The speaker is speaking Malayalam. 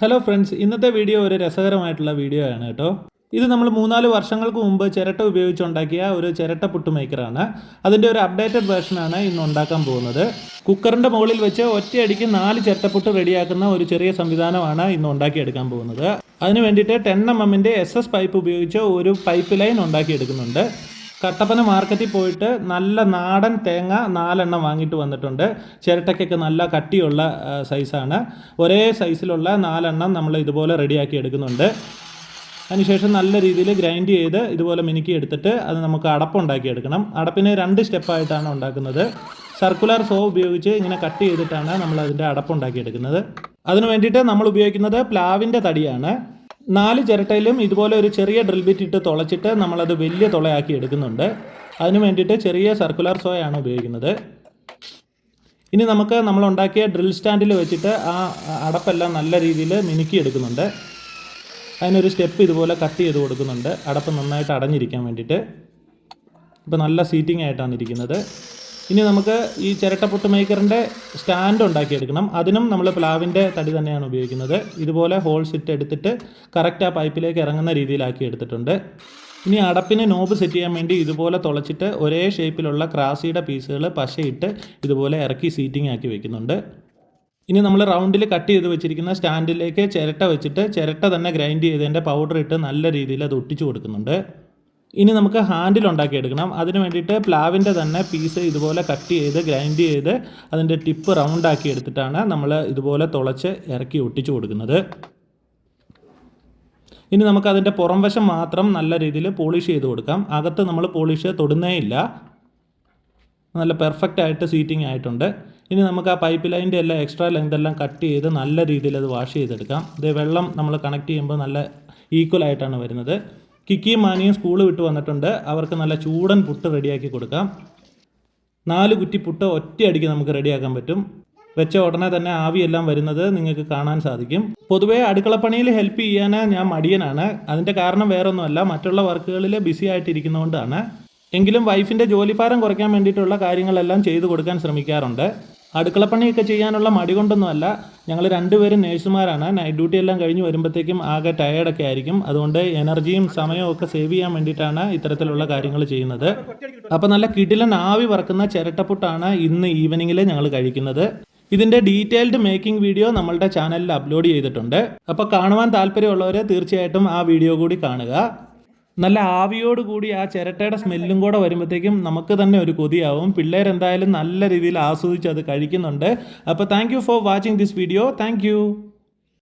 ഹലോ ഫ്രണ്ട്സ് ഇന്നത്തെ വീഡിയോ ഒരു രസകരമായിട്ടുള്ള വീഡിയോ ആണ് കേട്ടോ. ഇത് നമ്മൾ മൂന്നാൽ വർഷങ്ങൾക്ക് മുമ്പ് ചിരട്ട ഉപയോഗിച്ചുണ്ടാക്കിയ ഒരു ചിരട്ട പുട്ട് മേക്കറാണ് അതിന്റെ ഒരു അപ്ഡേറ്റഡ് വേർഷനാണ് ഇന്ന് ഉണ്ടാക്കാൻ പോകുന്നത്. കുക്കറിന്റെ മുകളിൽ വെച്ച് ഒറ്റയടിക്ക് നാല് ചിരട്ടപ്പുട്ട് റെഡിയാക്കുന്ന ഒരു ചെറിയ സംവിധാനമാണ് ഇന്ന് ഉണ്ടാക്കിയെടുക്കാൻ പോകുന്നത്. അതിന് വേണ്ടിയിട്ട് ടെൻ എം എമ്മിന്റെ എസ് എസ് പൈപ്പ് ഉപയോഗിച്ച് ഒരു പൈപ്പ് ലൈൻ ഉണ്ടാക്കിയെടുക്കുന്നുണ്ട്. കട്ടപ്പന മാർക്കറ്റിൽ പോയിട്ട് നല്ല നാടൻ തേങ്ങ നാലെണ്ണം വാങ്ങിയിട്ട് വന്നിട്ടുണ്ട്. ചിരട്ടയ്ക്കൊക്കെ നല്ല കട്ടിയുള്ള സൈസാണ്. ഒരേ സൈസിലുള്ള നാലെണ്ണം നമ്മൾ ഇതുപോലെ റെഡിയാക്കി എടുക്കുന്നുണ്ട്. അതിനുശേഷം നല്ല രീതിയിൽ ഗ്രൈൻഡ് ചെയ്ത് ഇതുപോലെ മിനുക്കി എടുത്തിട്ട് അത് നമുക്ക് അടപ്പുണ്ടാക്കി എടുക്കണം. അടപ്പിന് രണ്ട് സ്റ്റെപ്പായിട്ടാണ് ഉണ്ടാക്കുന്നത്. സർക്കുലർ സോ ഉപയോഗിച്ച് ഇങ്ങനെ കട്ട് ചെയ്തിട്ടാണ് നമ്മൾ അതിന്റെ അടപ്പുണ്ടാക്കി എടുക്കുന്നത്. അതിന് വേണ്ടിയിട്ട് നമ്മൾ ഉപയോഗിക്കുന്നത് പ്ലാവിന്റെ തടിയാണ്. നാല് ചിരട്ടയിലും ഇതുപോലെ ഒരു ചെറിയ ഡ്രിൽ ബിറ്റ് ഇട്ട് തുളച്ചിട്ട് നമ്മളത് വലിയ തുളയാക്കി എടുക്കുന്നുണ്ട്. അതിന് വേണ്ടിയിട്ട് ചെറിയ സർക്കുലർ സോയാണ് ഉപയോഗിക്കുന്നത്. ഇനി നമുക്ക് നമ്മൾ ഉണ്ടാക്കിയ ഡ്രിൽ സ്റ്റാൻഡിൽ വെച്ചിട്ട് ആ അടപ്പെല്ലാം നല്ല രീതിയിൽ മിനുക്കി എടുക്കുന്നുണ്ട്. അതിനൊരു സ്റ്റെപ്പ് ഇതുപോലെ കട്ട് ചെയ്ത് കൊടുക്കുന്നുണ്ട്. അടപ്പ് നന്നായിട്ട് അടഞ്ഞിരിക്കാൻ വേണ്ടിയിട്ട്. ഇപ്പോൾ നല്ല സീറ്റിംഗ് ആയിട്ടാണ് ഇരിക്കുന്നത്. ഇനി നമുക്ക് ഈ ചിരട്ടപ്പൊട്ട് മേക്കറിന്റെ സ്റ്റാൻഡ് ഉണ്ടാക്കിയെടുക്കണം. അതിനും നമ്മൾ പ്ലാവിന്റെ തടി തന്നെയാണ് ഉപയോഗിക്കുന്നത്. ഇതുപോലെ ഹോൾ ഇട്ട് എടുത്തിട്ട് കറക്റ്റ് ആ പൈപ്പിലേക്ക് ഇറങ്ങുന്ന രീതിയിലാക്കി എടുത്തിട്ടുണ്ട്. ഇനി അടപ്പിന് നോബ് സെറ്റ് ചെയ്യാൻ വേണ്ടി ഇതുപോലെ തുളച്ചിട്ട് ഒരേ ഷേപ്പിലുള്ള ക്രാസിയുടെ പീസുകൾ പശയിട്ട് ഇതുപോലെ ഇറക്കി സീറ്റിംഗ് ആക്കി വെക്കുന്നുണ്ട്. ഇനി നമ്മൾ റൗണ്ടിൽ കട്ട് ചെയ്ത് വെച്ചിരിക്കുന്ന സ്റ്റാൻഡിലേക്ക് ചിരട്ട വെച്ചിട്ട് ചിരട്ട തന്നെ ഗ്രൈൻഡ് ചെയ്തതിന്റെ പൗഡർ ഇട്ട് നല്ല രീതിയിൽ അത് ഒട്ടിച്ചു കൊടുക്കുന്നുണ്ട്. ഇനി നമുക്ക് ഹാൻഡിൽ ഉണ്ടാക്കിയെടുക്കണം. അതിന് വേണ്ടിയിട്ട് പ്ലാവിന്റെ തന്നെ പീസ് ഇതുപോലെ കട്ട് ചെയ്ത് ഗ്രൈൻഡ് ചെയ്ത് അതിന്റെ ടിപ്പ് റൗണ്ട് ആക്കി എടുത്തിട്ടാണ് നമ്മൾ ഇതുപോലെ തുളച്ച് ഇറക്കി ഒട്ടിച്ചു കൊടുക്കുന്നത്. ഇനി നമുക്ക് അതിന്റെ പുറം വശം മാത്രം നല്ല രീതിയിൽ പോളിഷ് ചെയ്ത് കൊടുക്കാം. അകത്ത് നമ്മൾ പോളിഷ് തൊടുന്നേ ഇല്ല. നല്ല പെർഫെക്റ്റ് ആയിട്ട് സീറ്റിംഗ് ആയിട്ടുണ്ട്. ഇനി നമുക്ക് ആ പൈപ്പ് ലൈന്റെ എല്ലാം എക്സ്ട്രാ ലെങ്ത് എല്ലാം കട്ട് ചെയ്ത് നല്ല രീതിയിൽ അത് വാഷ് ചെയ്തെടുക്കാം. ഇത് വെള്ളം നമ്മൾ കണക്ട് ചെയ്യുമ്പോൾ നല്ല ഈക്വൽ ആയിട്ടാണ് വരുന്നത്. കിക്കിയും മാനിയും സ്കൂൾ വിട്ട് വന്നിട്ടുണ്ട്. അവർക്ക് നല്ല ചൂടൻ പുട്ട് റെഡിയാക്കി കൊടുക്കാം. നാല് കുറ്റി പുട്ട് ഒറ്റയടിക്ക് നമുക്ക് റെഡിയാക്കാൻ പറ്റും. വെച്ച ഉടനെ തന്നെ ആവിയെല്ലാം വരുന്നത് നിങ്ങൾക്ക് കാണാൻ സാധിക്കും. പൊതുവേ അടുക്കളപ്പണിയിൽ ഹെൽപ്പ് ചെയ്യാൻ ഞാൻ മടിയനാണ്. അതിന്റെ കാരണം വേറൊന്നുമല്ല മറ്റുള്ള വർക്കുകളിൽ ബിസി ആയിട്ടിരിക്കുന്നതുകൊണ്ടാണ്. എങ്കിലും വൈഫിന്റെ ജോലിഭാരം കുറയ്ക്കാൻ വേണ്ടിയിട്ടുള്ള കാര്യങ്ങളെല്ലാം ചെയ്തു കൊടുക്കാൻ ശ്രമിക്കാറുണ്ട്. അടുക്കളപ്പണിയൊക്കെ ചെയ്യാനുള്ള മടി കൊണ്ടൊന്നുമല്ല ഞങ്ങൾ രണ്ടുപേരും നേഴ്സുമാരാണ്. നൈറ്റ് ഡ്യൂട്ടി എല്ലാം കഴിഞ്ഞ് വരുമ്പോഴത്തേക്കും ആകെ ടയേർഡൊക്കെ ആയിരിക്കും. അതുകൊണ്ട് എനർജിയും സമയവും ഒക്കെ സേവ് ചെയ്യാൻ വേണ്ടിയിട്ടാണ് ഇത്തരത്തിലുള്ള കാര്യങ്ങൾ ചെയ്യുന്നത്. അപ്പോൾ നല്ല കിടിലൻ ആവി പറക്കുന്ന ചിരട്ടപ്പുട്ടാണ് ഇന്ന് ഈവനിങ്ങിൽ ഞങ്ങൾ കഴിക്കുന്നത്. ഇതിന്റെ ഡീറ്റെയിൽഡ് മേക്കിംഗ് വീഡിയോ നമ്മളുടെ ചാനലിൽ അപ്ലോഡ് ചെയ്തിട്ടുണ്ട്. അപ്പോൾ കാണുവാൻ താല്പര്യമുള്ളവർ തീർച്ചയായിട്ടും ആ വീഡിയോ കൂടി കാണുക. നല്ല ആവിയോട് കൂടി ആ ചിരട്ടയുടെ സ്മെല്ലും കൂടെ വരുമ്പോഴത്തേക്കും നമുക്ക് തന്നെ ഒരു കൊതിയാവും. പിള്ളേരെന്തായാലും നല്ല രീതിയിൽ ആസ്വദിച്ച് അത് കഴിക്കുന്നുണ്ട്. അപ്പോൾ thank for watching this video thank